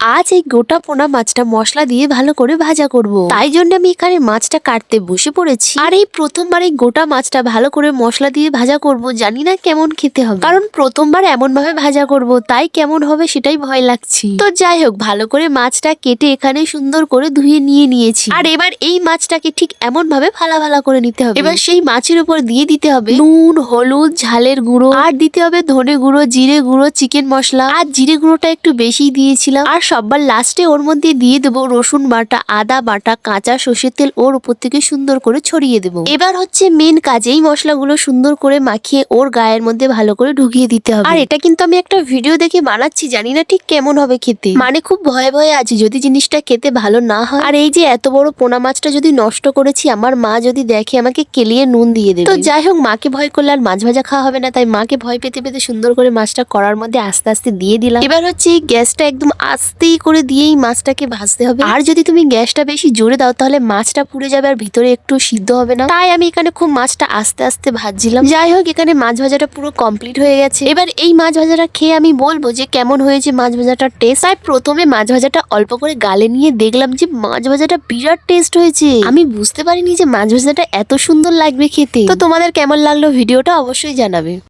আজ এই গোটা পোনা মাছটা মশলা দিয়ে ভালো করে ভাজা করব। তাই জন্য আমি এখানে মাছটা কাটতে বসে পড়েছি। আর এই প্রথমবার এই গোটা মাছটা ভালো করে মশলা দিয়ে ভাজা করব, জানি না কেমন খেতে হবে। কারণ প্রথমবার এমন ভাবে ভাজা করব, তাই কেমন হবে সেটাই ভয় লাগছে। তো যাই হোক, ভালো করে মাছটা কেটে এখানে সুন্দর করে ধুয়ে নিয়ে নিয়েছি। আর এবার এই মাছটাকে ঠিক এমন ভাবে ফালা ফালা করে নিতে হবে। এবার সেই মাছের উপর দিয়ে দিতে হবে নুন, হলুদ, ঝালের গুঁড়ো। আর দিতে হবে ধনে গুঁড়ো, জিরে গুঁড়ো, চিকেন মশলা। আর জিরে গুঁড়োটা একটু বেশি দিয়েছিলাম। আর সবার লাস্টে ওর মধ্যে দিয়ে দেবো রসুন বাটা আদা বাটা কাঁচা সর্ষের তেল ওর উপর থেকে সুন্দর করে ছড়িয়ে দেবো। এবার হচ্ছে মেন কাজ এই মশলাগুলো সুন্দর করে মাখিয়ে ওর গায়ের মধ্যে ভালো করে ঢুকিয়ে দিতে হবে। আর এটা কিন্তু আমি একটা ভিডিও দেখে বানাচ্ছি জানি না ঠিক কেমন হবে খেতে। মানে খুব ভয়ে ভয়ে আছি যদি জিনিসটা খেতে ভালো না হয়। আর এই যে এত বড় পোনা মাছটা যদি নষ্ট করেছি আমার মা যদি দেখে আমাকে কেলিয়ে নুন দিয়ে দেবে। তো যাই হোক মাকে ভয় করলে আর মাছ ভাজা খাওয়া হবে না তাই মাকে ভয় পেতে পেতে সুন্দর করে মাছটা করার মধ্যে আস্তে আস্তে দিয়ে দিলাম। এবার হচ্ছে এই গ্যাসটা একদম আস্তেই করে দিয়েই মাছটাকে ভাজতে হবে। আর যদি তুমি গ্যাসটা বেশি জোরে দাও, তাহলে মাছটা পুড়ে যাবে আর ভিতরে একটু সিদ্ধ হবে না। তাই আমি এখানে খুব মাছটা আস্তে আস্তে ভাজছিলাম। যাই হোক, এখানে মাছ ভাজাটা পুরো কমপ্লিট হয়ে গেছে। এবার এই মাছ ভাজাটা খেয়ে আমি বলব যে কেমন হয়েছে মাছ ভাজাটার টেস্ট তাই প্রথমে মাছ ভাজাটা অল্প করে গালে নিয়ে দেখলাম যে মাছ ভাজাটা বিরাট টেস্ট হয়েছে। আমি বুঝতে পারিনি যে মাছ ভাজাটা এত সুন্দর লাগবে খেতে। তো তোমাদের কেমন লাগল ভিডিওটা অবশ্যই জানাবে।